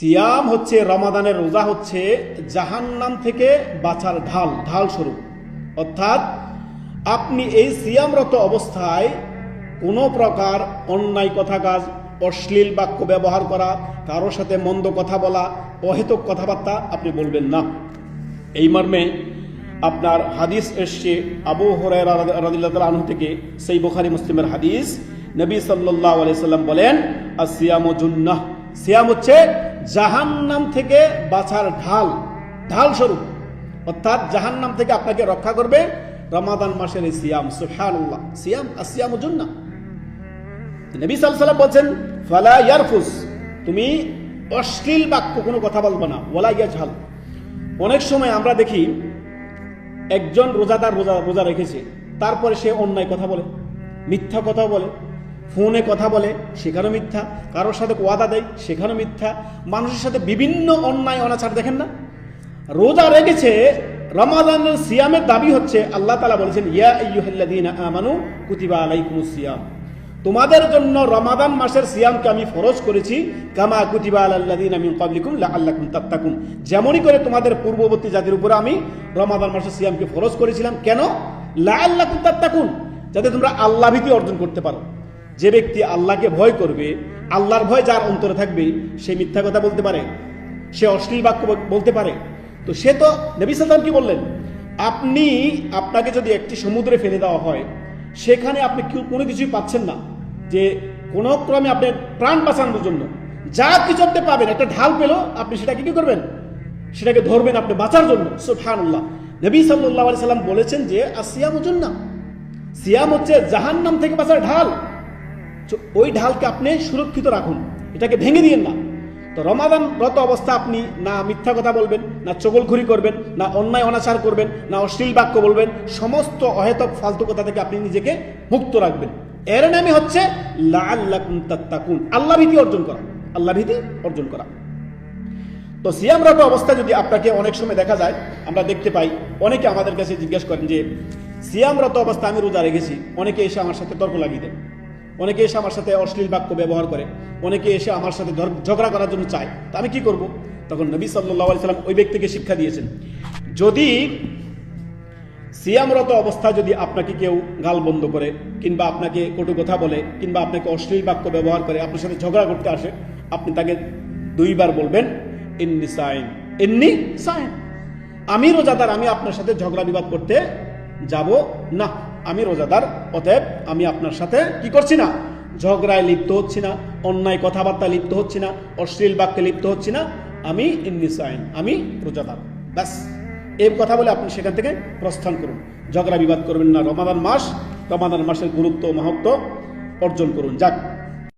সিয়াম হচ্ছে রমাদানের রোজা হচ্ছে জাহান্নাম থেকে বাঁচার ঢাল ঢাল স্বরূপ। অর্থাৎ আপনি এই সিয়ামরত অবস্থায় কোনো প্রকার অন্যায় কথা কাজ, অশ্লীল বাক্য ব্যবহার করা, কারোর সাথে মন্দ কথা বলা, অহেতুক কথাবার্তা আপনি বলবেন না। এই মর্মে আপনার হাদিস এসছে আবু হরাই রাদিল্লাহ আনহু থেকে সেই বোখারি মুসলিমের হাদিস। নবী সাল্লাহ আলাইসাল্লাম বলেন আর সিয়াম জুন্নাহ। সিয়াম হচ্ছে জাহান্নাম থেকে বাঁচার ঢাল ঢাল স্বরূপ। অর্থাৎ জাহান্নাম থেকে আপনাকে রক্ষা করবে রমাদান মাসের এই সিয়াম, সুবহানাল্লাহ। সিয়াম, আসিয়াম জুন্নাহ। নবী সাল্লাম বলছেন, ফালা ইয়ারফুস। তুমি অশ্লীল বাক্য কোনো কথা বলব না। ওলা ইয়া ঝাল অনেক সময় আমরা দেখি, একজন রোজাদার রোজা রোজা রেখেছে, তারপরে সে অন্যায় কথা বলে, মিথ্যা কথা বলে। ফোনে কথা বলে, সেখানেও মিথ্যা। কারোর সাথে ওয়াদা দেয়, সেখানেও মিথ্যা। মানুষের সাথে বিভিন্ন অন্যায়, অনাচার দেখেন না? রোজা রেখেছে, রমাদানের সিয়ামের দাবি হচ্ছে, আল্লাহ তালা বলেছেন, ইয়া আইয়ুহাল্লাযীনা আমানু কুতিবা আলাইকুমুস সিয়াম। তোমাদের জন্য রমাদান মাসের সিয়ামকে আমি ফরজ করেছি, কামা কুতিবা আলাল্লাযীনা মিন ক্বাবলিকুম লাআল্লাকুম তাত্তাকুন। যেমনই করে তোমাদের পূর্ববর্তী জাতির উপরে আমি রমাদান মাসের সিয়ামকে ফরজ করেছিলাম, কেন? লা লাআল্লাকুম তাত্তাকুন, যাতে তোমরা আল্লাহ ভীতি অর্জন করতে পারো। যে ব্যক্তি আল্লাহকে ভয় করবে, আল্লাহর ভয় যার অন্তরে থাকবে, সে মিথ্যা কথা বলতে পারে, সে অশ্লীল বাক্য বলতে পারে। তো সে তো নবী সাল্লাম কি বললেন? আপনি আপনাকে যদি একটি সমুদ্রে ফেলে দেওয়া হয়, সেখানে আপনি কোনো কিছুই পাচ্ছেন না। যে কোনো ক্রমে আপনার প্রাণ বাঁচানোর জন্য। যা কিছু আপনি পাবেন, একটা ঢাল পেল, আপনি সেটাকে কি করবেন? সেটাকে ধরবেন আপনি বাঁচার জন্য। সুবহানাল্লাহ। নবী আলাইহি সাল্লাম বলেছেন যে আর আসিয়াম না সিয়াম হচ্ছে জাহান্নাম থেকে বাঁচার ঢাল। ওই ঢালকে আপনি সুরক্ষিত রাখুন, এটাকে ভেঙে দিয়েন না। তো রমাদান রত অবস্থা আপনি না মিথ্যা কথা বলবেন, না চগলখুরি করবেন, না অন্যায় অনাচার করবেন, না অশ্লীল বাক্য বলবেন, সমস্ত অহেতক ফালতু কথা থেকে আপনি নিজেকে মুক্ত রাখবেন। এর নামে হচ্ছে আল্লাহ ভীতি অর্জন করা, আল্লাহ ভীতি অর্জন করা। তো সিয়ামরত অবস্থা যদি আপনাকে অনেক সময় দেখা যায়, আমরা দেখতে পাই, অনেকে আমাদের কাছে জিজ্ঞেস করেন যে সিয়ামরত অবস্থা আমি রোজা রেখেছি। অনেকে এসে আমার সাথে তর্ক লাগিয়ে দেন অনেকে এসে আমার সাথে অশ্লীল বাক্য ব্যবহার করে, অনেকে এসে আমার সাথে ঝগড়া করার জন্য চায়। তা আমি কি করব? তখন নবী সাল্লাহ সাল্লাম ওই ব্যক্তিকে শিক্ষা দিয়েছেন, যদি সিয়ামরত অবস্থা যদি আপনাকে কেউ গাল বন্ধ করে কিংবা আপনাকে কটু কথা বলে কিংবা আপনাকে অশ্লীল বাক্য ব্যবহার করে, আপনার সাথে ঝগড়া করতে আসে, আপনি তাকে দুইবার বলবেন, ইন্নি সাইন ইন্নি সাইন আমি রোজাদার, আমি আপনার সাথে ঝগড়া বিবাদ করতে যাব না। আমি রোজাদার, অতএব আমি আপনার সাথে কি করছি না? ঝগড়ায় লিপ্ত হচ্ছি না, অন্যায় কথাবার্তা লিপ্ত হচ্ছি না, অশ্লীল বাক্যে লিপ্ত হচ্ছি না, আমি ইন্নি সাইন, আমি রোজাদার। ব্যাস। এই কথা বলে আপনি সেখান থেকে প্রস্থান করুন। ঝগড়া বিবাদ করবেন না, রমাদান মাস, রমাদান মাসের গুরুত্ব মহত্ব অর্জন করুন। যাক।